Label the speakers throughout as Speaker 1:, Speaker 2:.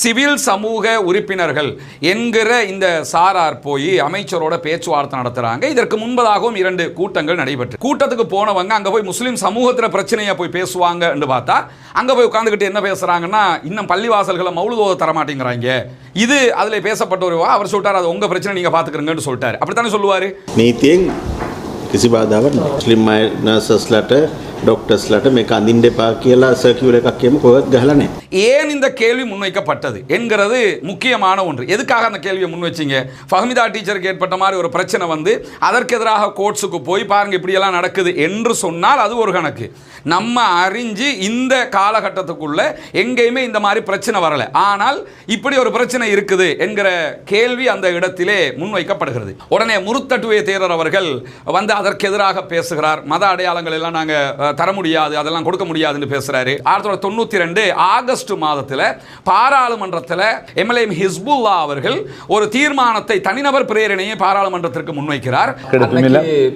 Speaker 1: Civil சமூக உறுப்பினர்கள் என்கிற இந்த சாரார் போய் அமைச்சரோட பேச்சுவார்த்தை நடத்துகிறாங்க இதற்கு முன்பதாகவும் இரண்டு கூட்டங்கள் நடைபெற்று. கூட்டத்துக்கு போனவங்க அங்கே போய் முஸ்லீம் சமூகத்தில் பிரச்சனையை போய் பேசுவாங்க பார்த்தா அங்கே போய் உட்காந்துக்கிட்டு என்ன பேசுகிறாங்கன்னா இன்னும் பள்ளிவாசல்களை மௌலுதோத தரமாட்டேங்கிறாங்க. இது அதில் பேசப்பட்ட ஒரு அவர் சொல்லிட்டார் அது உங்கள் பிரச்சனை நீங்கள் பார்த்துக்கிறங்கன்னு சொல்லிட்டாரு. அப்படித்தானே சொல்லுவார்?
Speaker 2: நீ தேங் கிசி பாதாவன் முஸ்லீம் மைனஸஸ்லாட்ட ඩොක්ටර්ස්ලට මේක අඳින්න එපා කියලා සර්කියුලර් එකක් කියමු කොහෙවත් ගහලා නැහැ.
Speaker 1: ஏன் இந்த கேள்வி முன்வைக்கப்பட்டது என்கிறது முக்கியமான ஒன்று எதுக்காக அந்த கேள்வியை முன் வச்சீங்க ஃபஹமிதா டீச்சருக்கு ஏற்பட்ட மாதிரி ஒரு பிரச்சனை வந்து அதற்கு எதிராக கோர்ட்ஸுக்கு போய் பாருங்க இப்படியெல்லாம் நடக்குது என்று சொன்னால் அது ஒரு கணக்கு நம்ம அறிஞ்சு இந்த காலகட்டத்துக்குள்ள எங்கேயுமே இந்த மாதிரி பிரச்சனை வரல ஆனால் இப்படி ஒரு பிரச்சனை இருக்குது என்கிற கேள்வி அந்த இடத்திலே முன்வைக்கப்படுகிறது உடனே முருத்தட்டுவே தேரர் அவர்கள் வந்து அதற்கு எதிராக பேசுகிறார் மத அடையாளங்கள் எல்லாம் நாங்க அஹ், தர முடியாது அதெல்லாம் கொடுக்க முடியாதுன்னு பேசுறாரு. ஆயிரத்தி தொள்ளாயிரத்தி தொண்ணூத்தி ரெண்டு ஆகஸ்ட் மாதத்தில் பாராளுமன்றத்தில் எம்எல்ஏ ஹிஸ்புல்லா அவர்கள் ஒரு தீர்மானத்தை தனிநபர் பிரேரணையை பாராளுமன்றத்திற்கு முன்வைக்கிறார்.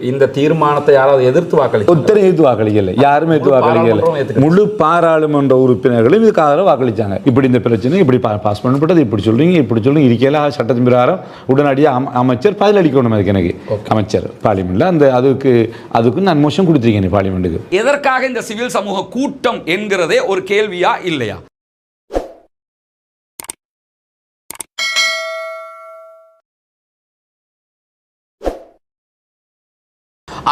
Speaker 3: இந்த தீர்மானத்தை யாராவது எதிர்த்து வாக்களி
Speaker 4: எதிர்த்து வாக்களிக்கல. யாருமே எதிர்த்து வாக்களிக்கல. முழு பாராளுமன்ற உறுப்பினர்களும் இதுக்கு ஆதரவு வாக்களிச்சாங்க. இப்படி இந்த பிரச்சனை இப்படி பா- பாஸ் பண்ணப்பட்டது இப்படி சொல்றீங்க இப்படி சொல்றீங்க இருக்கையில சட்டத்தின் பிரகாரம் உடனடியாக அம- அமைச்சர் பதிலளிக்கணும் அதுக்கு எனக்கு. அமைச்சர் பார்லிமெண்ட்ல அந்த அதுக்கு அதுக்கு நான் மோஷன் கொடுத்துருக்கேன் பார்லிமெண்ட்டுக்கு
Speaker 1: எதற்காக இந்த சிவில் சமூக கூட்டம் என்கிறதே ஒரு கேள்வியா இல்லையா?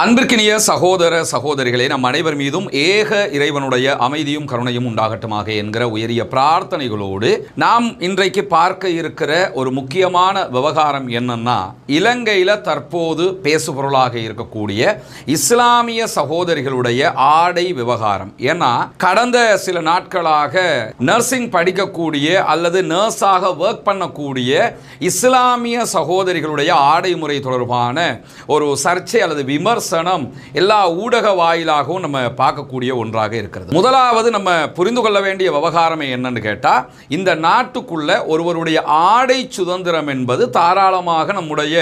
Speaker 1: அன்பிற்கினிய சகோதர சகோதரிகளே நம் அனைவர் மீதும் ஏக இறைவனுடைய அமைதியும் கருணையும் உண்டாகட்டுமாக என்கிற உயரிய பிரார்த்தனைகளோடு நாம் இன்றைக்கு பார்க்க இருக்கிற ஒரு முக்கியமான விவகாரம் என்னன்னா இலங்கையில் தற்போது பேசுபொருளாக இருக்கக்கூடிய இஸ்லாமிய சகோதரிகளுடைய ஆடை விவகாரம். ஏன்னா கடந்த சில நாட்களாக நர்சிங் படிக்கக்கூடிய அல்லது நர்ஸாக ஒர்க் பண்ணக்கூடிய இஸ்லாமிய சகோதரிகளுடைய ஆடை முறை தொடர்பான ஒரு சர்ச்சை அல்லது விமர்சனம் எல்லா ஊடக வாயிலாகவும் நம்ம பார்க்கக்கூடிய ஒன்றாக இருக்கிறது. முதலாவது நம்ம புரிந்து கொள்ள வேண்டிய விவகாரம் என்னன்னு கேட்டால் இந்த நாட்டுக்குள்ள ஒருவருடைய ஆடை சுதந்திரம் என்பது தாராளமாக நம்முடைய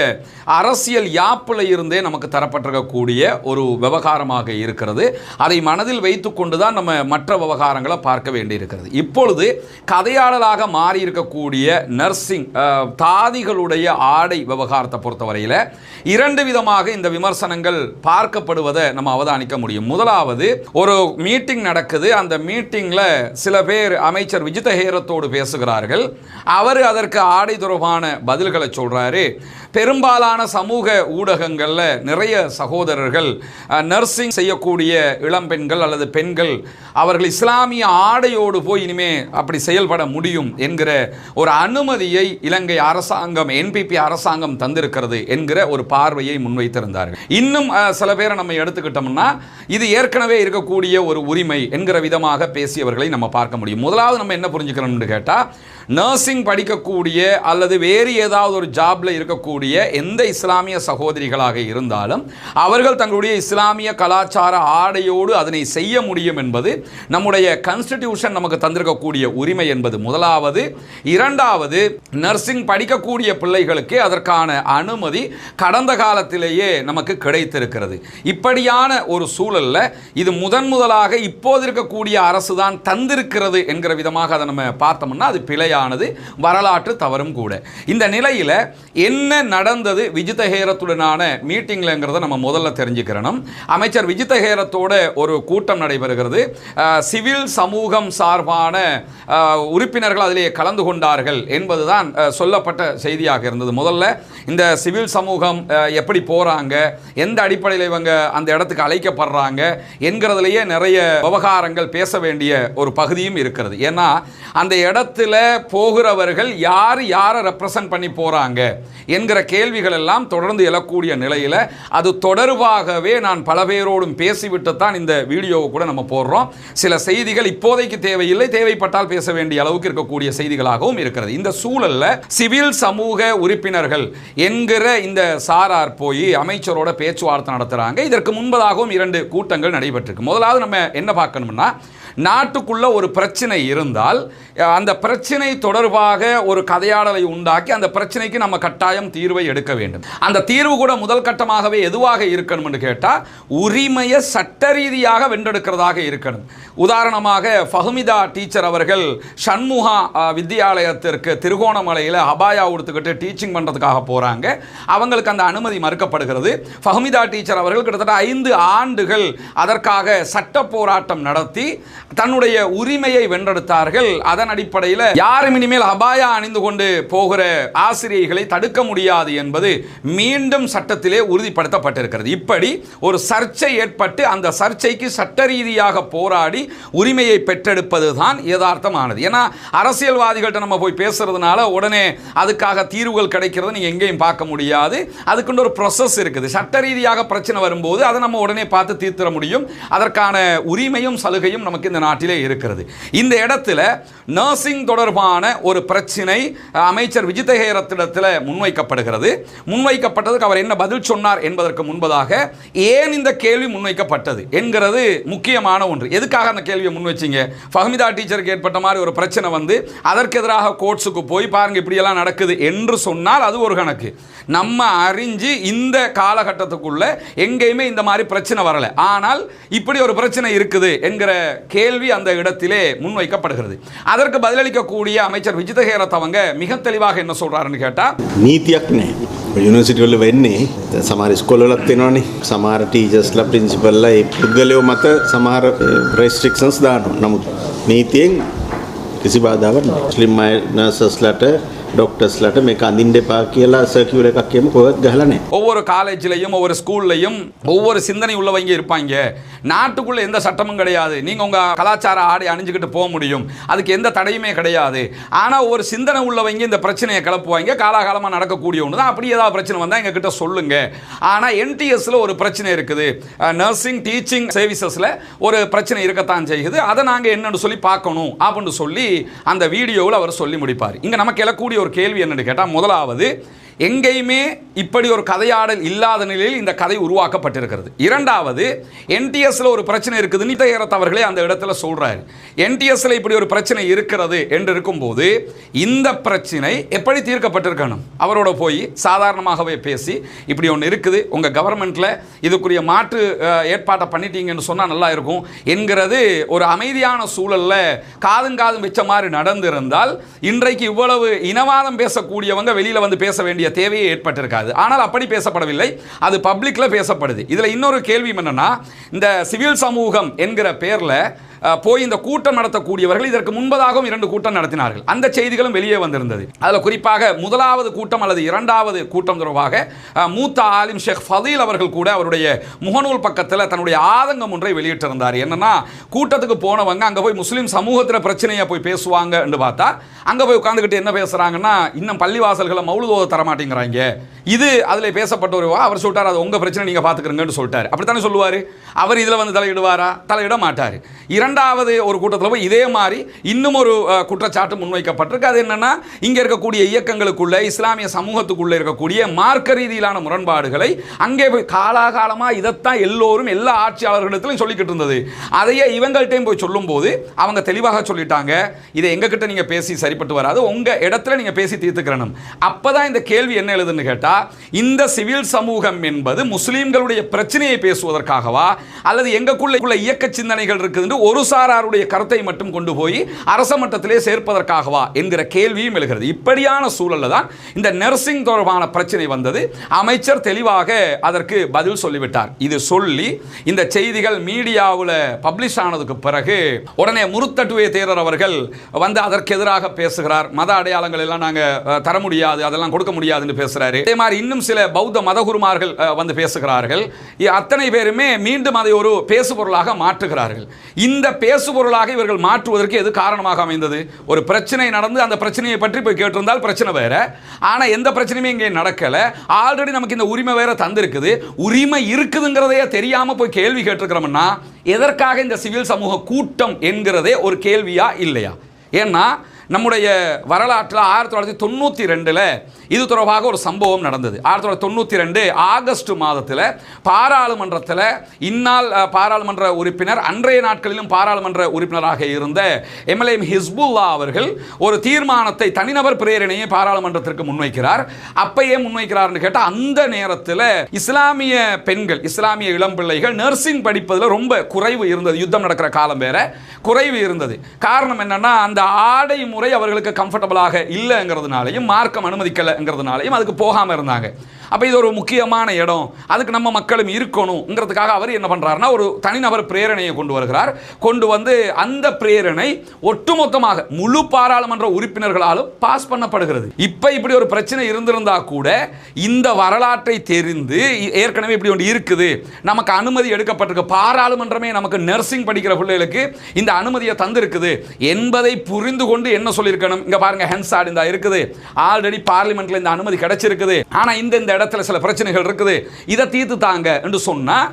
Speaker 1: அரசியல் யாப்பில் இருந்தே நமக்கு தரப்பட்டிருக்கக்கூடிய ஒரு விவகாரமாக இருக்கிறது. அதை மனதில் வைத்துக்கொண்டு தான் நம்ம மற்ற விவகாரங்களை பார்க்க வேண்டியிருக்கிறது. இப்பொழுது கதையாடலாக மாறி இருக்கக்கூடிய நர்சிங் தாதிகளுடைய ஆடை விவகாரத்தை பொறுத்தவரையில் இரண்டு விதமாக இந்த விமர்சனங்கள் பார்க்கப்படுவதை நம்ம அவதானிக்க முடியும். முதலாவது ஒரு மீட்டிங் நடக்குது. அந்த மீட்டிங்கில் சில பேர் அமைச்சர் விஜித ஹேரத்தோடு பேசுகிறார்கள். அவர் அதற்கு ஆடை தொடர்பான பதில்களை சொல்றாரு. பெரும்பாலான சமூக ஊடகங்களில் நிறைய சகோதரர்கள் நர்சிங் செய்யக்கூடிய இளம்பெண்கள் அல்லது பெண்கள் அவர்கள் இஸ்லாமிய ஆடையோடு போய் இனிமே அப்படி செயல்பட முடியும் என்கிற ஒரு அனுமதியை இலங்கை அரசாங்கம் என்பிபி அரசாங்கம் தந்திருக்கிறது என்கிற ஒரு பார்வையை முன்வைத்திருந்தார்கள். இன்னும் சில பேரை நம்ம எடுத்துக்கிட்டோம்னா இது ஏற்கனவே இருக்கக்கூடிய ஒரு உரிமை என்கிற விதமாக பேசியவர்களை நம்ம பார்க்க முடியும். முதலாவது நம்ம என்ன புரிஞ்சுக்கணும்னு கேட்டால் நர்சிங் படிக்கக்கூடிய அல்லது வேறு ஏதாவது ஒரு ஜாப்ல இருக்கக்கூடிய எந்த இஸ்லாமிய சகோதரிகளாக இருந்தாலும் அவர்கள் தங்களுடைய இஸ்லாமிய கலாச்சார ஆடையோடு அதனை செய்ய முடியும் என்பது நம்முடைய கன்ஸ்டிடியூஷன் நமக்கு தந்திருக்கக்கூடிய உரிமை என்பது. முதலாவது. இரண்டாவது நர்சிங் படிக்கக்கூடிய பிள்ளைகளுக்கு அதற்கான அனுமதி கடந்த காலத்திலேயே நமக்கு கிடைத்திருக்கிறது. இப்படியான ஒரு சூழல்ல இது முதன் முதலாக இப்போது இருக்கக்கூடிய அரசு தான் தந்திருக்கிறது என்கிற விதமாக அதை நம்ம பார்த்தோம்னா அது பிழையானது வரலாற்று தவறும் கூட. இந்த நிலையில் என்ன நடந்தது விஜித ஹேரத்துடனான மீட்டிங்லங்கிறத நம்ம முதல்ல தெரிஞ்சுக்கிறணும். அமைச்சர் விஜித ஹேரத்தோட ஒரு கூட்டம் நடைபெறுகிறது. சிவில் சமூகம் சார்பான உறுப்பினர்கள் அதிலே கலந்து கொண்டார்கள் என்பதுதான் சொல்லப்பட்ட செய்தியாக இருந்தது. முதல்ல இந்த சிவில் சமூகம் எப்படி போகிறாங்க எந்த அடிப்படையில் இவங்க அந்த இடத்துக்கு அழைக்கப்படுறாங்க என்கிறதுலேயே நிறைய விவகாரங்கள் பேச வேண்டிய ஒரு பகுதியும் இருக்கிறது. ஏன்னா அந்த இடத்துல போகிறவர்கள் யார் யாரை ரெப்ரசன்ட் பண்ணி போறாங்க என்கிற கேள்விகள் எல்லாம் தொடர்ந்து எழக்கூடிய நிலையில் அது தொடர்பாகவே நான் பல பேரோடும் பேசிவிட்டு தான் இந்த வீடியோவை கூட நம்ம போடுறோம். சில செய்திகள் இப்போதைக்கு தேவையில்லை தேவைப்பட்டால் பேச வேண்டிய அளவுக்கு இருக்கக்கூடிய செய்திகளாகவும் இருக்கிறது. இந்த சூழல்ல சிவில் சமூக உறுப்பினர்கள் என்கிற இந்த சாரார் போய் அமைச்சரோட பேச்சுவார்த்தை நடத்துகிறாங்க இதற்கு முன்பதாகவும் இரண்டு கூட்டங்கள் நடைபெற்றிருக்கு. முதலாவது நம்ம என்ன பார்க்கணும்னா நாட்டுக்குள்ள ஒரு பிரச்சனை இருந்தால் அந்த பிரச்சனை தொடர்பாக ஒரு கதையாடலை உண்டாக்கி அந்த பிரச்சனைக்கு நம்ம கட்டாயம் தீர்வை எடுக்க வேண்டும். அந்த தீர்வு கூட முதல் கட்டமாகவே எதுவாக இருக்கணும் என்று கேட்டால் உரிமையை சட்ட ரீதியாக வென்றெடுக்கிறதாக இருக்கணும். உதாரணமாக ஃபஹ்மிதா டீச்சர் அவர்கள் சண்முகா வித்தியாலயத்திற்கு திருகோணமலையில் அபாயா உடுத்துக்கிட்டு டீச்சிங் பண்ணுறதுக்காக போகிறாங்க அவங்களுக்கு அந்த அனுமதி மறுக்கப்படுகிறது. ஃபஹ்மிதா டீச்சர் அவர்கள் கிட்டத்தட்ட ஐந்து ஆண்டுகள் அதற்காக சட்ட போராட்டம் நடத்தி தன்னுடைய உரிமையை வென்றெடுத்தார்கள். அதன் அடிப்படையில் யாரும் இனிமேல் அபாயா அணிந்து கொண்டு போகிற ஆசிரியர்களை தடுக்க முடியாது என்பது மீண்டும் சட்டத்திலே உறுதிப்படுத்தப்பட்டிருக்கிறது. இப்படி ஒரு சர்ச்சை ஏற்பட்டு அந்த சர்ச்சைக்கு சட்ட ரீதியாக போராடி உரிமையை பெற்றெடுப்பது தான் யதார்த்தமானது. ஏன்னா அரசியல்வாதிகள்கிட்ட நம்ம போய் பேசுறதுனால உடனே அதுக்காக தீர்வுகள் கிடைக்கிறது நீங்கள் எங்கேயும் பார்க்க முடியாது. அதுக்குண்டு ஒரு ப்ரொசஸ் இருக்குது. சட்ட ரீதியாக பிரச்சனை வரும்போது அதை நம்ம உடனே பார்த்து தீர்த்திட முடியும். அதற்கான உரிமையும் சலுகையும் நமக்கு இந்த நாட்டிலே இருக்கிறது. இந்த இடத்துல நர்சிங் தொடர்பான ஒரு பிரச்சனை அமைச்சர் விஜிதஹேரத்திடத்தில் முன்வைக்கப்படுகிறது. முன்வைக்கப்பட்டதுக்கு அவர் என்ன பதில் சொன்னார் என்பதற்கு முன்பதாக ஏன் இந்த கேள்வி முன்வைக்கப்பட்டது என்கிறது முக்கியமான ஒன்று. எதுக்காக அந்த கேள்வியை முன்வச்சீங்க? ஃபஹமிதா டீச்சருக்கு ஏற்பட்ட மாதிரி ஒரு பிரச்சனை வந்து அதற்கு எதிராக கோர்ட்ஸுக்கு போய் பாருங்க இப்படியெல்லாம் நடக்குது என்று சொன்னால் அது ஒரு கணக்கு. நம்ம அறிஞ்சு இந்த காலகட்டத்துக்குள்ள எங்கேயுமே இந்த மாதிரி பிரச்சனை வரலை. ஆனால் இப்படி ஒரு பிரச்சனை இருக்குது என்கிற கேள்வி அந்த இடத்திலே முன்வைக்கப்படுகிறது அதற்கு பதிலளிக்கக்கூடிய அமைச்சர் விஜிதஹேரத் அவங்க மிக தெளிவாக என்ன சொல்றாருன்னு கேட்டா
Speaker 2: නීතියක් නෑ යුනිසිටවල වෙන්නේ දැන් සමහර ස්කොලලත් වෙනවානේ සමහර ටීචර්ස්ලා ප්‍රින්සිපල්ලා ඒ පුද්ගලයෝ මත සමහර රෙස්ට්‍රික්ෂන්ස් දානවා නමුත් නීතියෙන් කිසි බාධාවක් නෑ මුස්ලිම් අය නර්සස්ලාට ඩොක්ටර්ස්ලාට මේක අඳින්න එපා කියලා සර්කියුලර් එකක් කියමු කොහෙවත් ගහලා නෑ
Speaker 1: ஒவ்வொரு காலேஜ்லையும் ஒவ்வொரு ஸ்கூல்லையும் ஒவ்வொரு சிந்தனை உள்ளவங்க இருப்பாங்க நாட்டுக்குள்ள எந்த சட்டமும் கிடையாது நீங்க உங்க கலாச்சார ஆடை அணிஞ்சுக்கிட்டு போக முடியும் அதுக்கு எந்த தடையுமே கிடையாது ஆனா ஒரு சிந்தனை உள்ளவங்க இந்த பிரச்சனையை கிளப்புவாங்க காலாகாலமா நடக்கக்கூடிய ஒன்று தான் அப்படி ஏதாவது பிரச்சனை வந்தா எங்க கிட்ட சொல்லுங்க ஆனா என்டிஎஸ்ல ஒரு பிரச்சனை இருக்குது நர்சிங் டீச்சிங் சர்வீசஸ்ல ஒரு பிரச்சனை இருக்கத்தான் செய்யுது அதை நாங்க என்னன்னு சொல்லி பார்க்கணும் அப்படின்னு சொல்லி அந்த வீடியோவில் அவர் சொல்லி முடிப்பார் இங்க நமக்கு எழக்கூடிய ஒரு கேள்வி என்னன்னு கேட்டால் முதலாவது எங்கேயுமே இப்படி ஒரு கதையாடல் இல்லாத நிலையில் இந்த கதை உருவாக்கப்பட்டிருக்கிறது. இரண்டாவது என்டிஎஸ்ல ஒரு பிரச்சனை இருக்குது. நிதயரத் அவர்களே அந்த இடத்துல சொல்றாரு. என்டிஎஸ்ல இப்படி ஒரு பிரச்சனை இருக்கிறது என்று இருக்கும்போது இந்த பிரச்சனை எப்படி தீர்க்கப்பட்டிருக்கணும்? அவரோட போய் சாதாரணமாகவே பேசி இப்படி ஒன்று இருக்குது. உங்க கவர்மெண்ட்ல இதுக்குரிய மாற்று ஏற்பாட்டை பண்ணிட்டீங்கன்னு சொன்னால் நல்லா இருக்கும் என்கிறது ஒரு அமைதியான சூழல்ல காதும் காதும் வச்ச மாதிரி நடந்திருந்தால் இன்றைக்கு இவ்வளவு இனவாதம் பேசக்கூடியவங்க வெளியில் வந்து பேச வேண்டிய தேவையே ஏற்பட்டிருக்காது. ஆனால் அப்படி பேசப்படவில்லை. அது பப்ளிக்கில் பேசப்படுது. இதில் இன்னொரு கேள்வி என்னென்னா இந்த சிவில் சமூகம் என்கிற பேரில் போய் இந்த கூட்டம் நடத்தக்கூடியவர்கள் இதற்கு முன்பதாகவும் இரண்டு கூட்டம் நடத்தினார்கள். அந்த செய்திகளும் வெளியே வந்திருந்தது. அதில் குறிப்பாக முதலாவது கூட்டம் அல்லது இரண்டாவது கூட்டம் தொடர்பாக மூத்த ஆலிம் ஷேக் ஃபதீல் அவர்கள் கூட அவருடைய முகநூல் பக்கத்தில் தன்னுடைய ஆதங்கம் ஒன்றை வெளியிட்டிருந்தார். என்னன்னா கூட்டத்துக்கு போனவங்க அங்கே போய் முஸ்லீம் சமூகத்தில் பிரச்சனையை போய் பேசுவாங்க என்று பார்த்தா அங்கே போய் உட்காந்துக்கிட்டு என்ன பேசுறாங்கன்னா இன்னும் பள்ளிவாசல்களை மௌலுதோத தர மாட்டேங்கிறாங்க இது அதில் பேசப்பட்ட ஒரு அவர் சொல்லிட்டார் அது உங்க பிரச்சனை நீங்க பார்த்துக்கிறங்கன்னு சொல்லிட்டார். அப்படித்தானே சொல்லுவார்? அவர் இதில் வந்து தலையிடுவாரா? தலையிட மாட்டார். இரண்டு இரண்டாவது ஒரு கூட்டத்தில் போய் இதே மாதிரி இன்னும் ஒரு குற்றச்சாட்டு முன்வைக்கப்பட்டிருக்கு. அது என்னன்னா இங்கே இருக்கக்கூடிய இயக்கங்களுக்குள்ள இஸ்லாமிய சமூகத்துக்குள்ள இருக்கக்கூடிய மார்க்க ரீதியிலான முரண்பாடுகளை அங்கே போய் காலாகாலமாக இதைத்தான் எல்லோரும் எல்லா ஆட்சியாளர்களிடத்திலும் சொல்லிக்கிட்டு இருந்தது. அதையே இவங்கள்ட்டையும் போய் சொல்லும்போது அவங்க தெளிவாக சொல்லிட்டாங்க இதை எங்ககிட்ட நீங்க பேசி சரிப்பட்டு வராது உங்க இடத்துல நீங்க பேசி தீர்த்துக்கிறணும். அப்பதான் இந்த கேள்வி என்ன எழுதுன்னு கேட்டால் இந்த சிவில் சமூகம் என்பது முஸ்லீம்களுடைய பிரச்சனையை பேசுவதற்காகவா அல்லது எங்களுக்குள்ள இயக்க சிந்தனைகள் இருக்குதுன்னு ஒரு சாராருடைய கருத்தை மட்டும் கொண்டு போய் அரச மட்டத்திலே சேர்ப்பதற்காகவா என்கிற கேள்வியும் எழுகிறது. இப்படியான சூழலில் தான் இந்த நர்சிங் தொடர்பான பிரச்சனை வந்தது. அமைச்சர் தெளிவாக அதற்கு பதில் சொல்லிவிட்டார். இது சொல்லி இந்த செய்திகள் மீடியாவில் பப்ளிஷ் ஆனதுக்கு பிறகு உடனே முருத்தட்டுவே தேரர் அவர்கள் வந்து அதற்கு எதிராக பேசுகிறார். மத அடையாளங்கள் எல்லாம் நாங்கள் தர முடியாது அதெல்லாம் கொடுக்க முடியாதுன்னு பேசுகிறாரு அதே மாதிரி இன்னும் சில பௌத்த மதகுருமார்கள் வந்து பேசுகிறார்கள். அத்தனை பேருமே மீண்டும் அதை ஒரு பேசுபொருளாக மாற்றுகிறார்கள். இந்த பேசுபொருளாக இவர்கள் மாற்றுவதற்கு எது காரணமாக அமைந்தது? ஒரு பிரச்சனை நடந்து அந்த பிரச்சனையை பற்றி போய் கேட்டிருந்தால் பிரச்சனை வேற. ஆனா எந்த பிரச்சனையுமே இங்கே நடக்கல. ஆல்ரெடி நமக்கு இந்த உரிமை வேற தந்திருக்குது. உரிமை இருக்குதுங்கிறதையே தெரியாம போய் கேள்வி கேட்டிருக்கிறோம்னா எதற்காக இந்த சிவில் சமூக கூட்டம் என்கிறதே ஒரு கேள்வியா இல்லையா? ஏன்னா நம்முடைய வரலாற்றில் ஆயிரத்தி தொள்ளாயிரத்தி தொண்ணூற்றி ரெண்டில் இது தொடர்பாக ஒரு சம்பவம் நடந்தது. ஆயிரத்தி தொள்ளாயிரத்தி தொண்ணூற்றி ரெண்டு ஆகஸ்ட் மாதத்தில் பாராளுமன்றத்தில் இந்நாள் பாராளுமன்ற உறுப்பினர் அன்றைய நாட்களிலும் பாராளுமன்ற உறுப்பினராக இருந்த எம்எல்ஏ ஹிஸ்புல்லா அவர்கள் ஒரு தீர்மானத்தை தனிநபர் பிரேரணையை பாராளுமன்றத்திற்கு முன்வைக்கிறார். அப்பயே முன்வைக்கிறார்னு கேட்டால் அந்த நேரத்தில் இஸ்லாமிய பெண்கள் இஸ்லாமிய இளம் பிள்ளைகள் நர்சிங் படிப்பதில் ரொம்ப குறைவு இருந்தது. யுத்தம் நடக்கிற காலம் வேற குறைவு இருந்தது. காரணம் என்னன்னா அந்த ஆடை முறை அவர்களுக்கு கம்ஃபர்டபுளாக இல்லைங்கிறதுனாலையும் மார்க்கம் அனுமதிக்கலைங்கிறதுனாலையும் அதுக்கு போகாமல் இருந்தாங்க. அப்போ இது ஒரு முக்கியமான இடம். அதுக்கு நம்ம மக்களும் இருக்கணுங்கிறதுக்காக அவர் என்ன பண்ணுறாருன்னா ஒரு தனிநபர் பிரேரணையை கொண்டு வருகிறார். கொண்டு வந்து அந்த பிரேரணை ஒட்டுமொத்தமாக முழு பாராளுமன்ற உறுப்பினர்களாலும் பாஸ் பண்ணப்படுகிறது. இப்போ இப்படி ஒரு பிரச்சனை இருந்திருந்தா கூட இந்த வரலாற்றை தெரிந்து ஏற்கனவே இப்படி ஒன்று இருக்குது. நமக்கு அனுமதி எடுக்கப்பட்டிருக்கு. பாராளுமன்றமே நமக்கு நர்சிங் படிக்கிற பிள்ளைகளுக்கு இந்த அனுமதியை தந்திருக்குது. என்பதை புரிந்து கொண்டு என்ன சொல்லியிருக்கணும்? இங்கே பாருங்க ஹென்சாட் இந்த இருக்குது. ஆல்ரெடி பார்லிமெண்ட்ல இந்த அனுமதி கிடைச்சிருக்குது. ஆனால் இந்த இந்த இடத்துல சில பிரச்சனைகள் இருக்குது. இதை தீர்த்து தாங்க என்று சொன்னால்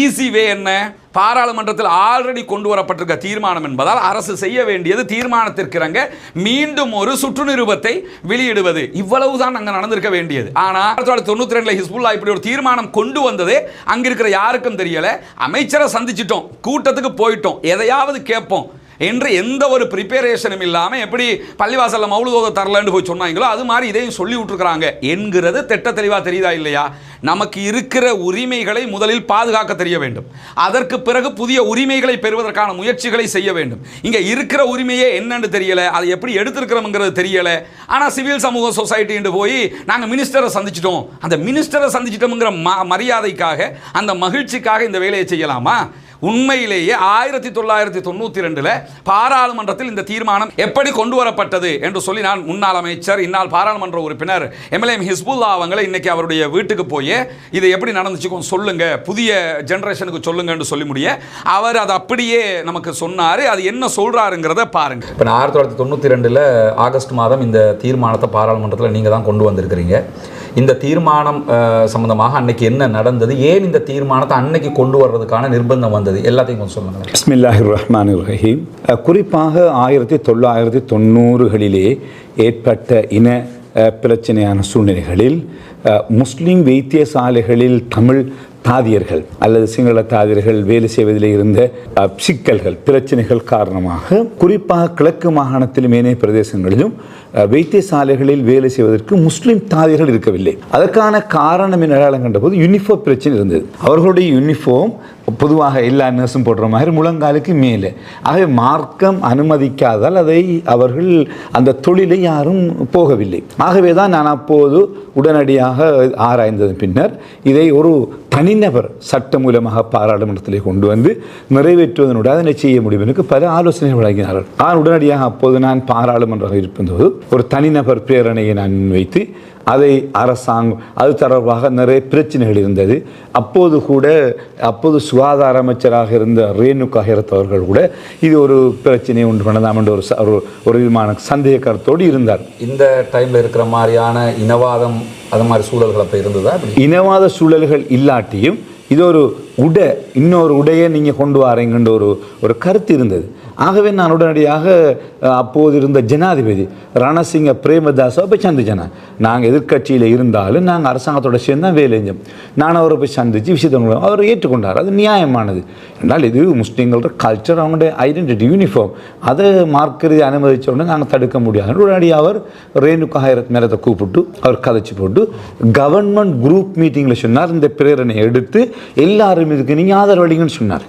Speaker 1: ஈஸி வே என்ன? பாராளுமன்றத்தில் ஆல்ரெடி கொண்டு வரப்பட்டிருக்க தீர்மானம் என்பதால் அரசு செய்ய வேண்டியது தீர்மானத்திற்கிறங்க மீண்டும் ஒரு சுற்று நிருபத்தை வெளியிடுவது. இவ்வளவுதான் அங்கே நடந்திருக்க வேண்டியது. ஆனால் ஆயிரத்தி தொள்ளாயிரத்தி தொண்ணூற்றி ரெண்டில் ஹிஸ்புல்லா இப்படி ஒரு தீர்மானம் கொண்டு வந்ததே அங்கே இருக்கிற யாருக்கும் தெரியலை. அமைச்சரை சந்திச்சிட்டோம் கூட்டத்துக்கு போயிட்டோம். எதையாவது கேட்போம். என்று எந்த ஒரு ப்ரிப்பரேஷனும் இல்லாமல் எப்படி பள்ளிவாசலில் மௌலுதோத தரலன்னு போய் சொன்னாங்களோ அது மாதிரி இதையும் சொல்லி விட்டுருக்குறாங்க. என்கிறது திட்ட தெளிவாக தெரியுதா இல்லையா? நமக்கு இருக்கிற உரிமைகளை முதலில் பாதுகாக்க தெரிய வேண்டும். அதற்கு பிறகு புதிய உரிமைகளை பெறுவதற்கான முயற்சிகளை செய்ய வேண்டும். இங்கே இருக்கிற உரிமையே என்னன்னு தெரியலை அதை எப்படி எடுத்திருக்கிறோம்ங்கிறது தெரியலை. ஆனால் சிவில் சமூக சொசைட்டின்னு போய் நாங்கள் மினிஸ்டரை சந்திச்சிட்டோம். அந்த மினிஸ்டரை சந்திச்சிட்டோம்ங்கிற ம மரியாதைக்காக அந்த மகிழ்ச்சிக்காக இந்த வேலையை செய்யலாமா? உண்மையிலேயே ஆயிரத்தி தொள்ளாயிரத்தி தொண்ணூற்றி ரெண்டில் பாராளுமன்றத்தில் இந்த தீர்மானம் எப்படி கொண்டு வரப்பட்டது என்று சொல்லி நான் முன்னாள் அமைச்சர் இந்நாள் பாராளுமன்ற உறுப்பினர் எம்எல்ஏ ஹிஸ்புல்லா அவங்களை இன்னைக்கு அவருடைய வீட்டுக்கு போய் இது எப்படி நடந்துச்சு கொஞ்சம் சொல்லுங்க புதிய ஜெனரேஷனுக்கு சொல்லுங்கன்னு சொல்லி முடிய அவர் அதை அப்படியே நமக்கு சொன்னார். அது என்ன சொல்றாருங்கிறத பாருங்க.
Speaker 3: இப்போ ஆயிரத்தி தொள்ளாயிரத்தி தொண்ணூற்றி ரெண்டில் ஆகஸ்ட் மாதம் இந்த தீர்மானத்தை பாராளுமன்றத்தில் நீங்கள் தான் கொண்டு வந்திருக்கிறீங்க. இந்த தீர்மானம் சம்மந்தமாக சம்பந்தமாக அன்னைக்கு என்ன நடந்தது? ஏன் இந்த தீர்மானத்தை அன்னைக்கு கொண்டு வர்றதுக்கான நிர்பந்தம் வந்தது? எல்லாத்தையும் கொஞ்சம் சொல்லுங்கள்
Speaker 4: இஸ்மில்லாஹிர் ரஹ்மான் ரஹீம் குறிப்பாக ஆயிரத்தி தொள்ளாயிரத்தி தொண்ணூறுகளிலே ஏற்பட்ட இன பிரச்சனையான சூழ்நிலைகளில் முஸ்லீம் வைத்தியசாலைகளில் தமிழ் தாதியர்கள் அல்லது சிங்கள தாதியர்கள் வேலை செய்வதில் இருந்த சிக்கல்கள் பிரச்சனைகள் காரணமாக குறிப்பாக கிழக்கு மாகாணத்திலும் ஏனைய பிரதேசங்களிலும் வைத்தியசாலைகளில் வேலை செய்வதற்கு முஸ்லீம் தாதியர்கள் இருக்கவில்லை. அதற்கான காரணம் என்ன? அடையாளம் கண்டபோது யூனிஃபார்ம் பிரச்சனை இருந்தது. அவர்களுடைய யூனிஃபார்ம் பொதுவாக எல்லா நர்ஸும் போடுற மாதிரி முழங்காலுக்கு மேலே. ஆகவே மார்க்கம் அனுமதிக்காதால் அதை அவர்கள் அந்த தொழிலை யாரும் போகவில்லை. ஆகவே தான் நான் அப்போது உடனடியாக ஆராய்ந்ததன் பின்னர் இதை ஒரு தனிநபர் சட்டம் மூலமாக பாராளுமன்றத்திலே கொண்டு வந்து நிறைவேற்றுவதனுடைய அதனை செய்ய முடியும் எனக்கு பல ஆலோசனை வழங்கினார்கள். நான் உடனடியாக அப்போது நான் பாராளுமன்றம் இருப்பது ஒரு தனிநபர் பிரேரணையை நான் முன்வைத்து அதை அரசாங்கம் அது தொடர்பாக நிறைய பிரச்சனைகள் இருந்தது. அப்போது கூட அப்போது சுகாதார அமைச்சராக இருந்த ரேணுகா ஹெரத் அவர்கள் கூட இது ஒரு பிரச்சனையை உண்டு பண்ணலாம் என்ற ஒரு ஒரு- விதமான சந்தேக கருத்தோடு இருந்தார்.
Speaker 3: இந்த டைமில் இருக்கிற மாதிரியான இனவாதம் அது மாதிரி சூழல்கள் அப்போ இருந்ததா?
Speaker 4: இனவாத சூழல்கள் இல்லாட்டியும் இது ஒரு உடை இன்னொரு உடையை நீங்கள் கொண்டு வாரீங்கன்ற ஒரு ஒரு கருத்து இருந்தது. ஆகவே நான் உடனடியாக அப்போது இருந்த ஜனாதிபதி ரணசிங்க பிரேமதாஸை போய் சந்திச்சேன் நாங்கள் எதிர்க்கட்சியில் இருந்தாலும் நாங்கள் அரசாங்கத்தோட சேர்ந்து தான் வேலை செஞ்சோம். நான் அவரை போய் சந்தித்து விஷயத்தை அவர் ஏற்றுக்கொண்டார். அது நியாயமானது. என்றால் இது முஸ்லீம்களோட கல்ச்சர் அவங்களுடைய ஐடென்டிட்டி யூனிஃபார்ம் அதை மார்க்கறதை அனுமதிச்ச உடனே நாங்கள் தடுக்க முடியாது. உடனடியாக அவர் ரேணுகா ஹைரத் மேலத்தை கூப்பிட்டு அவர் கதைச்சு போட்டு கவர்மெண்ட் குரூப் மீட்டிங்கில் சொன்னார். இந்த பிரேரணை எடுத்து எல்லாரும் இதுக்கு நீங்கள் ஆதரவளிங்கன்னு சொன்னார்.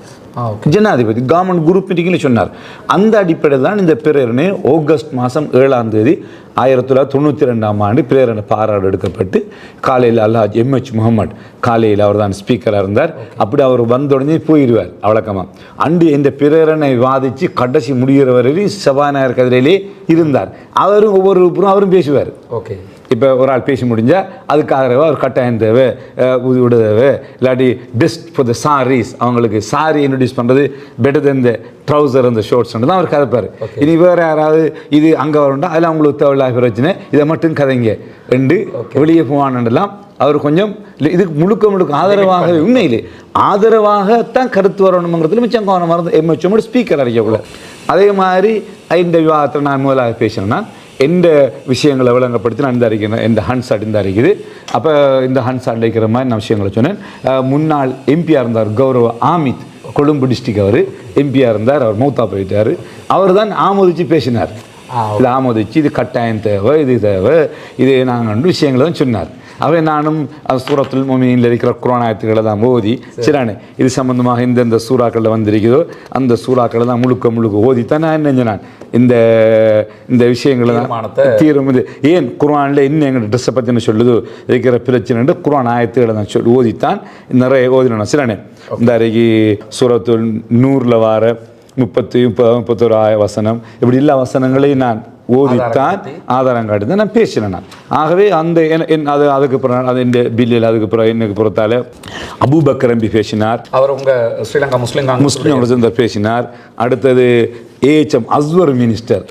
Speaker 4: ஜனாதிபதி கவர்மெண்ட் குரூப் மீட்டிங்கில் சொன்னார். அந்த அடிப்படையில் தான் இந்த பிரேரணை ஆகஸ்ட் மாதம் ஏழாம் தேதி ஆயிரத்தி தொள்ளாயிரத்தி தொண்ணூற்றி ரெண்டாம் ஆண்டு பிரேரணை பாராடு எடுக்கப்பட்டு காலையில் அல்லாஹ் எம்ஹெச் முகமது காலையில் அவர் தான் ஸ்பீக்கராக இருந்தார். அப்படி அவர் வந்த உடனே போயிடுவார் வழக்கமாக அண்டு இந்த பிரேரணை வாதிச்சு கடைசி முடிகிற வரையிலும் சபாநாயகர் கதிரையிலே இருந்தார். அவரும் ஒவ்வொரு அவரும் பேசுவார்.
Speaker 3: ஓகே.
Speaker 4: இப்போ ஒரு ஆள் பேசி முடிஞ்சால் அதுக்கு ஆதரவாக ஒரு கட்டாயம் தேவை. உது தேவை. இல்லாட்டி பெஸ்ட் ஃபார் த சாரீஸ் அவங்களுக்கு சாரி இன்ட்ரடியூஸ் பண்ணுறது பெட்டர் தென் த ட்ரௌசர் அந்த ஷோர்ட்ஸ் தான் அவர் கதைப்பார். இனி வேறு யாராவது இது அங்கே வரணும்னா அதில் அவங்களுக்கு தேவையில்லாத பிரச்சனை. இதை மட்டும் கதைங்க. ரெண்டு வெளியே போவானெல்லாம் அவர் கொஞ்சம் இதுக்கு முழுக்க முழுக்க ஆதரவாக உண்மையிலே ஆதரவாகத்தான் கருத்து வரணுங்கிறதுல மிச்சம் கவனம் மறந்து எம்ஹெச்எம்மோட ஸ்பீக்கர் அடிக்கக்குள்ள அதே மாதிரி இந்த விவாதத்தில் நான் முதலாக பேசினேன்னா எந்த விஷயங்களை விளங்கப்படுத்தி நான் இந்த அறிக்கிறேன் இந்த ஹன்சாட் இந்த அறிக்குது அப்போ இந்த ஹன்சாட் இருக்கிற மாதிரி நான் விஷயங்களை சொன்னேன். முன்னாள் எம்பியாக இருந்தார் கௌரவ ஆமித் கொழும்பு டிஸ்ட்ரிக்ட் அவர். எம்பியாக இருந்தார் அவர் மௌத்தா போயிட்டார். அவர் தான் ஆமோதிச்சு பேசினார். இது ஆமோதிச்சு இது கட்டாயம் தேவை இது தேவை இது நாங்கள் விஷயங்களை தான் சொன்னார். அவை நானும் சூரத்துல் மொமினில் இருக்கிற குரானாயத்துக்களை தான் ஓதி சரியானே இது சம்பந்தமாக இந்தந்த சூறாக்களில் வந்திருக்குதோ அந்த சூறாக்களை தான் முழுக்க முழுக்க ஓதித்தான் நான் என்ன செஞ்சேன் இந்த இந்த விஷயங்களை தான் தீரும் இது. ஏன்? குர்ஆனில் இன்னும் எங்கள் ட்ரெஸ்ஸை பற்றின சொல்லுது. இருக்கிற பிரச்சனை குர்ஆன் ஆயத்துக்களை தான் சொல்லி ஓதித்தான். நிறைய ஓதினோம் சரியானே இந்த அறைக்கு சூரத்துல் நூறில் வார முப்பத்தி முப்பது முப்பத்தொரு ஆய வசனம். இப்படி எல்லா வசனங்களையும் நான் ஓதித்தான் ஆதாரம் காட்டி. தான் நான் பேசினேன் நான். ஆகவே அந்த என்- அது அதுக்கு பிறகு அது இந்த பில்லில் அதுக்கு பிறகு எனக்கு புறத்தால அபூபக்கர் எம்பி பேசினார்.
Speaker 3: அவர் உங்க ஸ்ரீலங்கா முஸ்லீம்
Speaker 4: முஸ்லீம் பேசினார். அடுத்தது ஏஎச்எம் அஸ்வர் மினிஸ்டர்.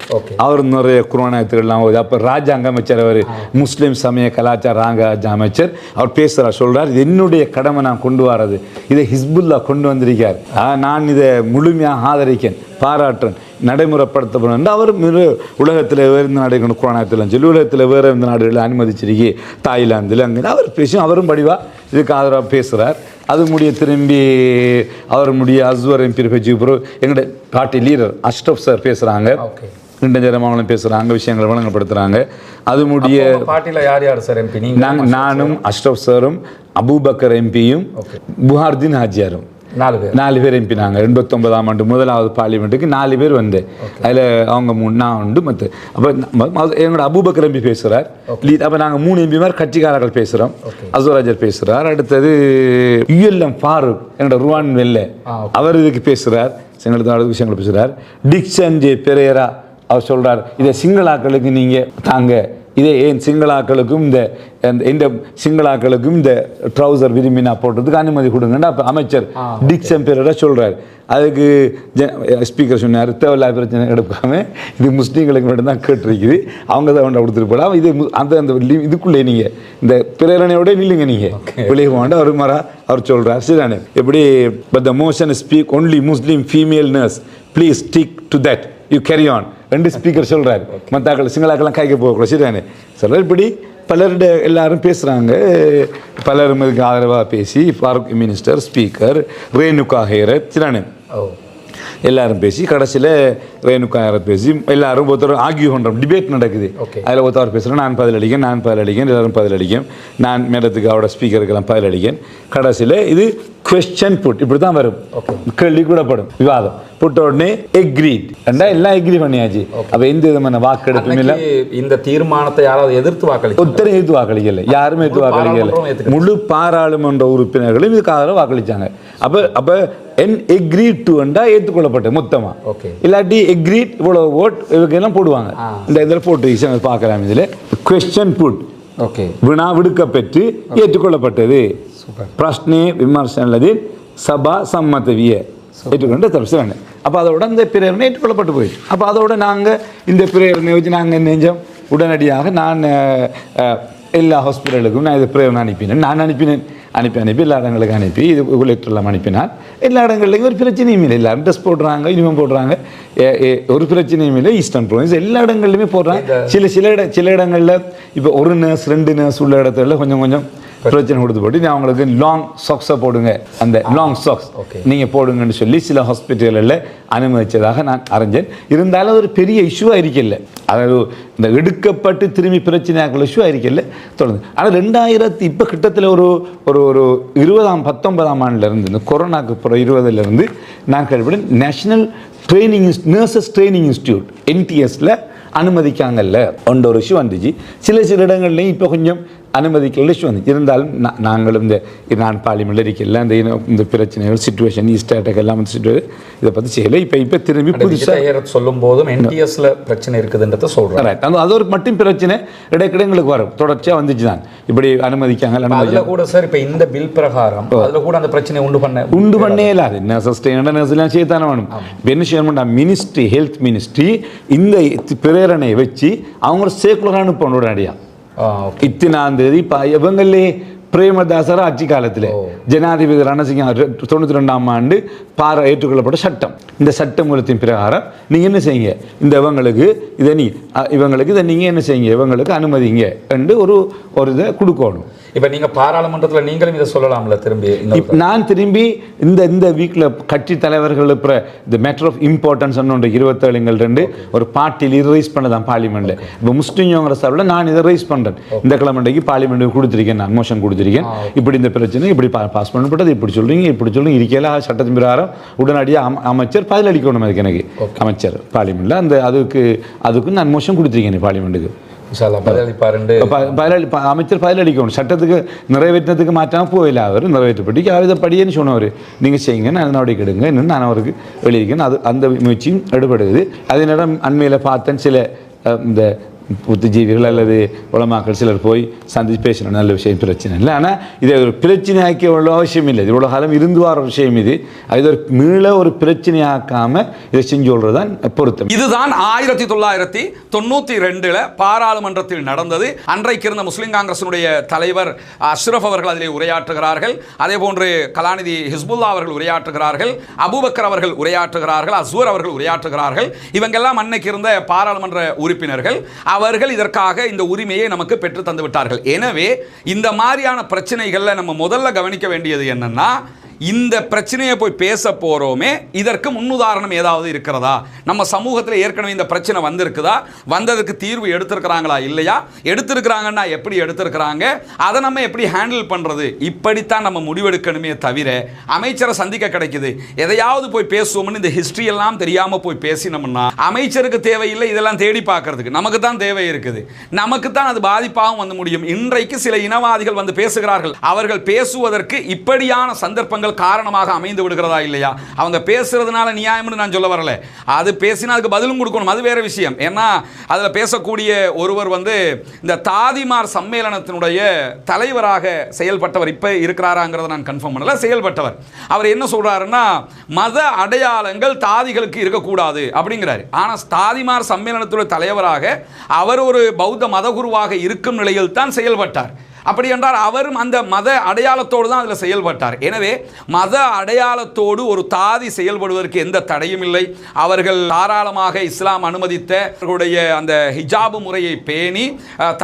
Speaker 4: அவர் நிறைய குரோனாயத்துக்கள்லாம் ஓதி. அப்போ ராஜாங்க அமைச்சர் அவர் முஸ்லீம் சமய கலாச்சார ராஜ அமைச்சர். அவர் பேசுகிறார் சொல்றார் இது என்னுடைய கடமை நான் கொண்டு வரது இதை ஹிஸ்புல்லா கொண்டு வந்திருக்கார். நான் இதை முழுமையாக ஆதரிக்கேன் பாராட்டுறேன் நடைமுறைப்படுத்தப்படும் என்று அவர் உலகத்தில் வேறு இந்த நாடுகள் குரோனாயத்தில் சொல்லி உலகத்தில் வேறு இந்த நாடுகளில் அனுமதிச்சிருக்கி தாய்லாந்தில் அங்கே. அவர் பேசும் அவரும் படிவா இதுக்கு ஆதரவாக பேசுகிறார் அது முடிய திரும்பி அவர் முடிய அஸ்வர் எம்பி பேச்சு பிறகு எங்கள்ட பார்ட்டி லீடர் அஷ்டப் சார் பேசுகிறாங்க
Speaker 3: ஓகே
Speaker 4: இண்டஞ்சரம் அவங்களும் பேசுகிறாங்க விஷயங்களை வழங்கப்படுத்துகிறாங்க அது முடிய
Speaker 3: பார்ட்டியில் யார் யார் சார் எம்பி நீங்க
Speaker 4: நாங்கள் நானும் அஷ்ரப் சாரும் அபூபக்கர் எம்பியும் புகார்தீன் ஹாஜியாரும்.
Speaker 3: நாலு பேர்.
Speaker 4: நாலு பேர் எம்பி நாங்கள் எண்பத்தொன்பதாம் ஆண்டு முதலாவது பார்லிமெண்ட்டுக்கு நாலு பேர் வந்து அதில் அவங்க மூணு நான் உண்டு மற்ற அப்போ எங்களோட அபூபக்கர் எம்பி பேசுகிறார் லீட் அப்போ நாங்கள் மூணு எம்பி மாதிரி கட்சிக்காரர்கள் பேசுகிறோம் அசுராஜர் பேசுகிறார் அடுத்தது யுஎல்எம் ஃபாரூக் என்னோட ருவான் வெல்ல அவர் இதுக்கு பேசுகிறார் எங்களுக்கு விஷயங்கள் பேசுகிறார் டிக்சன் ஜே பெரேரா அவர் சொல்றார் இதை சிங்களாக்களுக்கு நீங்கள் தாங்க. இதே ஏன் சிங்களாக்களுக்கும் இந்த இந்த- சிங்களாக்களுக்கும் இந்த ட்ரௌசர் விரும்பினா போடுறதுக்கு அனுமதி கொடுங்கன்னு அப்போ அமைச்சர் டிக்சன் பெரேரா சொல்றார். அதுக்கு ஸ்பீக்கர் சொன்னார் தேவையில்லாத பிரச்சனை எடுக்காம இது முஸ்லீம்களுக்கு மட்டும்தான் கேட்டிருக்குது. அவங்க தான் கொண்டு கொடுத்துட்டு போகலாம் இது அந்த அந்த இதுக்குள்ளே நீங்கள் இந்த பிரேரணையோட நில்லுங்க நீங்கள் வெளியே போகாண்ட அவர் மரா அவர் சொல்றார். சரிதானே எப்படி but the motion speak only Muslim female nurse please stick to that you carry on ரெண்டு ஸ்பீக்கர் சொல்கிறார் மற்றாக்கள் சிங்களாக்கெல்லாம் கைக்கு போகக்கூடாது. சரிதானே? சொல்றாரு இப்படி பலருடைய எல்லாரும் பேசுகிறாங்க பலரும் இதுக்கு ஆதரவாக பேசி ஃபாரூக் மினிஸ்டர் ஸ்பீக்கர் ரேணுகா ஹேரத் சரிதானே?
Speaker 3: ஓ.
Speaker 4: எல்லாரும் பேசி கடைசியில் ரேணுகா பேசி எல்லாரும் ஒருத்தர் ஆகியூ பண்ணுறோம் டிபேட் நடக்குது. அதில் ஒருத்தர் பேசுகிறேன் நான் பதில் அடிக்கேன் நான் பதில் அடிக்கேன் எல்லாரும் பதில் அடிக்கேன் நான் மேடத்துக்கு அவரோட ஸ்பீக்கருக்கெல்லாம் பதில் அடிக்கேன் கடைசியில் இது கொஸ்டின் புட் இப்படி தான் வரும் கேள்வி கூடப்படும் விவாதம். புட்ட உடனே எக்ரீட் ரெண்டா எல்லாம் எக்ரி பண்ணியாச்சு. அப்போ எந்த விதமான வாக்கெடுப்பும் இல்லை.
Speaker 3: இந்த தீர்மானத்தை யாராவது எதிர்த்து வாக்களிச்சு
Speaker 4: ஒத்தனை எதிர்த்து வாக்களிக்கல. யாருமே எதிர்த்து வாக்களிக்கல. முழு பாராளுமன்ற உறுப்பினர்களும் இதுக்காக வாக்களிச்சாங்க. அப்ப அப்ப என் எக்ரீட் டு என்றா ஏற்றுக்கொள்ளப்பட்டது மொத்தமா.
Speaker 3: Okay.
Speaker 4: இல்லாட்டி எக்ரீட் இவ்வளவு ஓட் இவங்க எல்லாம் போடுவாங்க இந்த இதில் போட்டு பார்க்கலாம் இதில். கொஸ்டின் புட்
Speaker 3: ஓகே
Speaker 4: வினா விடுக்கப்பெற்று ஏற்றுக்கொள்ளப்பட்டது. பிரශ්නේ விமர்சனத்தில் சபா சம்மத்தவிய ஏற்றுக்கொண்ட தரிசனம் அப்போ அதோட இந்த பிரேரணை ஏற்றுக்கொள்ளப்பட்டு போயிடுச்சு. அப்போ அதோட நாங்கள் இந்த பிரேரணை வச்சு நாங்கள் நெஞ்சம் உடனடியாக நான் எல்லா ஹாஸ்பிட்டலுக்கும் நான் இது பிரேரணை அனுப்பினேன் நான் அனுப்பினேன் அனுப்பி அனுப்பி எல்லா இடங்களுக்கு அனுப்பி இது உலகத்தெல்லாம் அனுப்பினான் எல்லா இடங்கள்லையும் ஒரு பிரச்சனையும் இல்லை எல்லாரும் ட்ரெஸ் போடுறாங்க யூனிஃபார்ம் போடுறாங்க ஒரு பிரச்சனையும் இல்லை ஈஸ்டர்ன் ப்ரோவின்ஸ் எல்லா இடங்கள்லையுமே போடுறாங்க சில சில இட சில இடங்களில் இப்போ ஒரு நர்ஸ் ரெண்டு நர்ஸ் உள்ள இடத்துல கொஞ்சம் கொஞ்சம் பிரச்சனை கொடுத்து போட்டு நீ அவங்களுக்கு லாங் சாக்ஸை போடுங்க. அந்த லாங் சாக்ஸ். நீங்கள் போடுங்கன்னு சொல்லி சில ஹாஸ்பிட்டல்களில் அனுமதிச்சதாக நான் அறிஞ்சேன். இருந்தாலும் அது ஒரு பெரிய இஷ்யூவாக இருக்கல அதாவது இந்த எடுக்கப்பட்டு திரும்பி பிரச்சனையாக்குள்ள இஷ்யூவாக இருக்கல தொடர்ந்து. ஆனால் ரெண்டாயிரத்தி இப்போ கிட்டத்தில் ஒரு ஒரு ஒரு இருபதாம் பத்தொன்பதாம் ஆண்டுலேருந்து இந்த கொரோனாக்கு அப்புறம் இருபதுலேருந்து நான் கேள்விப்பட்டேன் national training nurses training institute என்டிஎஸ்ல அனுமதிக்காங்கல்ல. ஒன்ற ஒரு இஷ்யூ வந்துச்சு. சில சில இடங்கள்லையும் இப்போ கொஞ்சம் அனுமதிக்கல இஷ்யூ வந்துச்சு இருந்தாலும் நாங்களும் இந்த நான் பார்லிமெண்ட்ல இருக்கல இந்த இந்த பிரச்சனைகள் சுச்சுவேஷன் ஈஸ்ட் அட்டாக் எல்லாம் வந்து situation இதை பற்றி செய்யலை. இப்போ இப்போ திரும்பி புதுசாக
Speaker 3: சொல்லும் போதும் என்டிஎஸ்ல பிரச்சனை இருக்குதுன்றத சொல்றேன்.
Speaker 4: ரைட் அந்த அது ஒரு மட்டும் பிரச்சனை. இடைக்கிட எங்களுக்கு வரும். தொடர்ச்சியாக வந்துச்சு தான். இப்படி அனுமதிக்காங்க
Speaker 3: அதுல கூட சார் இப்ப இந்த பில் பிரகாரம் அதுல கூட அந்த பிரச்சனை உண்டு பண்ண
Speaker 4: உண்டு பண்ணே இல்லாது என்ன சஸ்டைனடாக நர்ஸ்லாம் செய்யத்தானே வேணும் இப்ப என்ன செய்யணும்னா மினிஸ்ட்ரி ஹெல்த் மினிஸ்ட்ரி இந்த பிரேரணையை வச்சு அவங்க அனுப்பணும் உடனடியாக
Speaker 3: ஆ, okay.
Speaker 4: இத்தனாம் தேதி இப்போ இவங்களே பிரேமதாசர் ஆட்சி காலத்தில் ஜனாதிபதி ரணசிங்க தொண்ணூற்றி ரெண்டாம் ஆண்டு பார ஏற்றுக்கொள்ளப்பட்ட சட்டம் இந்த சட்ட மூலத்தின் பிரகாரம் நீங்க என்ன செய்யுங்க இந்த இவங்களுக்கு இதை நீ இவங்களுக்கு இதை நீங்க என்ன செய்யுங்க இவங்களுக்கு அனுமதிங்க என்று ஒரு ஒரு இதை கொடுக்கணும்
Speaker 3: இப்ப நீங்க பாராளுமன்றத்துல நீங்களும் இதை சொல்லலாம்ல திரும்பி
Speaker 4: நான் திரும்பி இந்த இந்த வீக்கில் கட்சி தலைவர்கள் இப்போ இந்த மேட்டர் ஆஃப் இம்பார்ட்டன்ஸ் ஒன்று இருபத்தேழுங்கள் ரெண்டு ஒரு பார்ட்டியில் இது ரைஸ் பண்ணதான் பார்லிமெண்ட்ல இப்போ முஸ்லீம் காங்கிரஸ் சார்பில் நான் இதை ரைஸ் பண்றேன். இந்த கிழமைக்கு பார்லிமெண்ட்டுக்கு கொடுத்துருக்கேன் நான் மோஷன் கொடுத்துருக்கேன். இப்படி இந்த பிரச்சனை இப்படி பாஸ் பண்ணப்பட்டது இப்படி சொல்றீங்க இப்படி சொல்றீங்க இருக்கையில சட்டத்தின் பிரகாரம் உடனடியாக அம- அமைச்சர் பதிலளிக்கணும் அதுக்கு எனக்கு. அமைச்சர் பார்லிமெண்ட்ல அந்த அதுக்கு அதுக்கு நான் மோஷன் கொடுத்துருக்கேன் பார்லிமெண்ட்டுக்கு பதிலளி அமைச்சர் பதிலளிக்கணும் சட்டத்துக்கு நிறைவேற்றினதுக்கு மாற்றாம போயில அவர் நிறைவேற்றப்பட்டு ஆயுதப்படியேன்னு சொன்னவர் நீங்கள் செய்யுங்க நான் நடவடிக்கை எடுங்க இன்னும் நான் அவருக்கு வெளியிருக்கேன் அது அந்த முயற்சியும் எடுபடுது அதே நேரம் அண்மையில் பார்த்தேன் சில இந்த புத்திஜீவிகள் அல்லது உலமாக்கள் சிலர் போய் சந்திச்சு பேசணும் நல்ல விஷயம் பிரச்சனை இல்லை. ஆனால் இதை ஒரு பிரச்சனையாக்க உள்ள அவசியம் இல்லை. இது இவ்வளோ காலம் இருந்து வர விஷயம் இது. அது ஒரு மீள ஒரு பிரச்சனையாக்காம இதை செஞ்சு கொள்றதுதான் பொருத்தம்.
Speaker 1: இதுதான் ஆயிரத்தி தொள்ளாயிரத்தி தொண்ணூத்தி ரெண்டுல பாராளுமன்றத்தில் நடந்தது. அன்றைக்கு இருந்த முஸ்லீம் காங்கிரசினுடைய தலைவர் அஷ்ரஃப் அவர்கள் அதிலே உரையாற்றுகிறார்கள். அதே போன்று கலாநிதி ஹிஸ்புல்லா அவர்கள் உரையாற்றுகிறார்கள். அபுபக்கர் அவர்கள் உரையாற்றுகிறார்கள். அசூர் அவர்கள் உரையாற்றுகிறார்கள். இவங்கெல்லாம் அன்னைக்கு இருந்த பாராளுமன்ற உறுப்பினர்கள். அவர்கள் இதற்காக இந்த உரிமையை நமக்கு பெற்று தந்து விட்டார்கள் எனவே இந்த மாதிரியான பிரச்சனைகளில் நம்ம முதல்ல கவனிக்க வேண்டியது என்னன்னா இந்த பிரச்சனையை போய் பேச போகிறோமே இதற்கு முன்னுதாரணம் ஏதாவது இருக்கிறதா? நம்ம சமூகத்தில் ஏற்கனவே இந்த பிரச்சனை வந்திருக்குதா? வந்ததுக்கு தீர்வு எடுத்திருக்கிறாங்களா இல்லையா? எடுத்திருக்கிறாங்கன்னா எப்படி எடுத்திருக்கிறாங்க? அதை நம்ம எப்படி ஹேண்டில் பண்ணுறது இப்படித்தான் நம்ம முடிவெடுக்கணுமே தவிர அமைச்சரை சந்திக்க கிடைக்குது. எதையாவது போய் பேசுவோம்னு இந்த ஹிஸ்ட்ரி எல்லாம் தெரியாமல் போய் பேசினோம்னா அமைச்சருக்கு தேவையில்லை இதெல்லாம் தேடி பார்க்கறதுக்கு. நமக்கு தான் தேவை இருக்குது. நமக்கு தான் அது பாதிப்பாகவும் வந்து முடியும். இன்றைக்கு சில இனவாதிகள் வந்து பேசுகிறார்கள். அவர்கள் பேசுவதற்கு இப்படியான சந்தர்ப்பங்கள் காரணமாக அமைந்து விடுகிறதா இல்லையா? அவங்க பேசுகிறதுனால நியாயம்னு நான் சொல்ல வரல. அது பேசினா அதுக்கு பதிலும் கொடுக்கணும். அது வேறு விஷயம். ஏன்னா அதில் பேசக்கூடிய ஒருவர் வந்து இந்த தாதிமார் சம்மேளனத்தினுடைய தலைவராக செயல்பட்டவர் இப்போ இருக்கிறாராங்கிறத நான் கன்ஃபார்ம் பண்ணல. செயல்பட்டவர். அவர் என்ன சொல்கிறாருன்னா மத அடையாளங்கள் தாதிகளுக்கு இருக்கக்கூடாது அப்படிங்கிறாரு. ஆனால் தாதிமார் சம்மேளனத்துடைய தலைவராக அவர் ஒரு பௌத்த மதகுருவாக இருக்கும் நிலையில் தான் செயல்பட்டார். அப்படி என்றால் அவரும் அந்த மத அடையாளத்தோடு தான் அதில் செயல்பட்டார். எனவே மத அடையாளத்தோடு ஒரு தாதி செயல்படுவதற்கு எந்த தடையும் இல்லை. அவர்கள் தாராளமாக இஸ்லாம் அனுமதித்த அவர்களுடைய அந்த ஹிஜாபு முறையை பேணி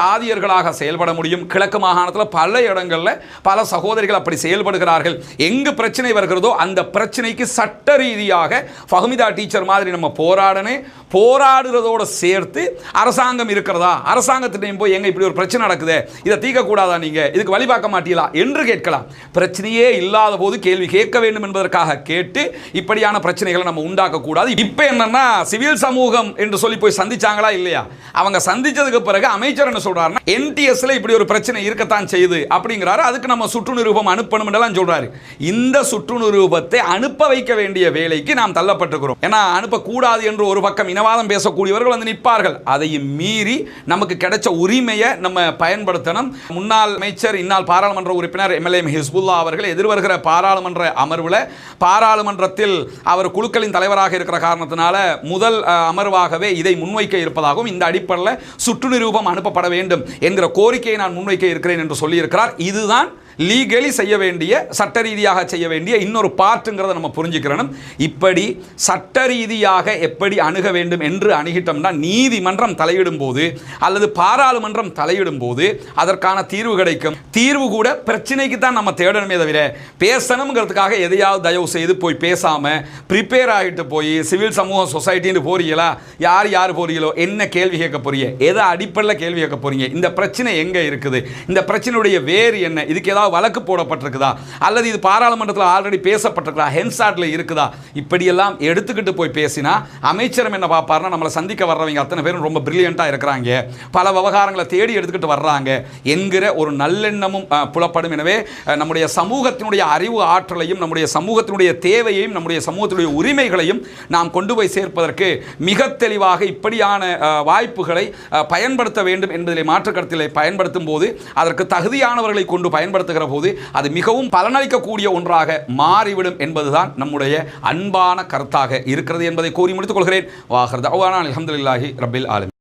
Speaker 1: தாதியர்களாக செயல்பட முடியும். கிழக்கு மாகாணத்தில் பல இடங்களில் பல சகோதரிகள் அப்படி செயல்படுகிறார்கள். எங்கு பிரச்சனை வருகிறதோ அந்த பிரச்சனைக்கு சட்ட ரீதியாக ஃபஹமிதா டீச்சர் மாதிரி நம்ம போராடனே போராடுறதோடு சேர்த்து அரசாங்கம் இருக்கிறதா? அரசாங்கத்திட்டையும் போய் எங்கே இப்படி ஒரு பிரச்சனை நடக்குது? இதை தீக்கக்கூடாது நீங்க? இதுக்கு வழி பார்க்க மாட்டீங்களா? என்று கேட்கலாம். பிரச்சனையே இல்லாத போது கேள்வி கேட்க வேண்டும் என்பதற்காக கேட்டு இப்படியான பிரச்சனைகளை நம்ம உண்டாக்க கூடாது இப்போ என்னன்னா சிவில் சமூகம் என்று சொல்லி போய் சந்திச்சாங்களா இல்லையா? அவங்க சந்திச்சதுக்கு பிறகு அமைச்சர் என்ன சொல்றாருன்னா என்டிஎஸ்ல இப்படி ஒரு பிரச்சனை இருக்கத்தான் செய்யுது அப்படிங்கிறாரு. அதுக்கு நம்ம சுற்று நிரூபம் அனுப்பணும் எல்லாம் சொல்றாரு. இந்த சுற்று நிரூபத்தை அனுப்ப வைக்க வேண்டிய வேலைக்கு நாம் தள்ளப்பட்டிருக்கிறோம். ஏன்னா அனுப்பக்கூடாது என்று ஒரு பக்கம் இனவாதம் பேசக்கூடியவர்கள் வந்து நிற்பார்கள். அதையும் மீறி நமக்கு கிடைச்ச உரிமையை நம்ம பயன்படுத்தணும். முன்னாள் அமைச்சர் இன்னால் பாராளுமன்ற உறுப்பினர் எம்எல்ஏ ஹிஸ்புல்லா அவர்கள் எதிர்வருகிற பாராளுமன்ற அமர்வில் பாராளுமன்றத்தில் அவர் குழுக்களின் தலைவராக இருக்கிற காரணத்தினால முதல் அமர்வாகவே இதை முன்வைக்க இருப்பதாகவும் இந்த அடிப்படையில் சுற்று நிரூபம் அனுப்பப்பட வேண்டும் என்கிற கோரிக்கையை நான் முன்வைக்க இருக்கிறேன் என்று சொல்லியிருக்கிறார். இதுதான் லீகலி செய்ய வேண்டிய சட்ட ரீதியாக செய்ய வேண்டிய இன்னொரு பார்ட்டுங்கிறத நம்ம புரிஞ்சுக்கிறணும் இப்படி சட்ட ரீதியாக எப்படி அணுக வேண்டும் என்று அணுகிட்டோம்னா நீதிமன்றம் தலையிடும் போது அல்லது பாராளுமன்றம் தலையிடும் போது அதற்கான தீர்வு கிடைக்கும். தீர்வு கூட பிரச்சனைக்கு தான் நம்ம தேடணுமே தவிர பேசணுங்கிறதுக்காக எதையாவது தயவு செய்து போய் பேசாம ப்ரிப்பேர் ஆகிட்டு போய் சிவில் சமூக சொசைட்டின்னு போறீங்களா? யார் யார் போறீங்களோ? என்ன கேள்வி கேட்க போறீங்க? எதை அடிப்படையில் கேள்வி கேட்க போறீங்க? இந்த பிரச்சனை எங்க இருக்குது? இந்த பிரச்சனையுடைய வேறு என்ன? இதுக்கு ஏதாவது வழக்கு போடப்பட்டிருக்குதா? அல்லது இது பாராளுமன்றத்தில் ஆல்ரெடி பேசப்பட்டிருக்குதா? ஹென்சாட்டில் இருக்குதா? இப்படியெல்லாம் எடுத்துக்கிட்டு போய் பேசினா அமைச்சரும் என்ன பார்ப்பார்னா நம்மளை சந்திக்க வர்றவங்க அத்தனை பேரும் ரொம்ப பிரில்லியண்ட்டாக இருக்கிறாங்க. பல விவகாரங்களை தேடி எடுத்துக்கிட்டு வர்றாங்க. என்கிற ஒரு நல்லெண்ணமும் புலப்படும். எனவே நம்முடைய சமூகத்தினுடைய அறிவு ஆற்றலையும் நம்முடைய சமூகத்தினுடைய தேவையையும் நம்முடைய சமூகத்தினுடைய உரிமைகளையும் நாம் கொண்டு போய் சேர்ப்பதற்கு மிக தெளிவாக இப்படியான வாய்ப்புகளை பயன்படுத்த வேண்டும் என்பதிலே மாற்றுக்கருத்திலே பயன்படுத்தும் போது அதற்கு தகுதியானவர்களை கொண்டு பயன்படுத்த பயன்படுத்துகிற போது அது மிகவும் பலனளிக்கக்கூடிய ஒன்றாக மாறிவிடும் என்பதுதான் நம்முடைய அன்பான கருத்தாக இருக்கிறது என்பதை கூறி முடித்துக் கொள்கிறேன். வாஹர் தவானா அலமதுல்லாஹி ரபில் ஆலம்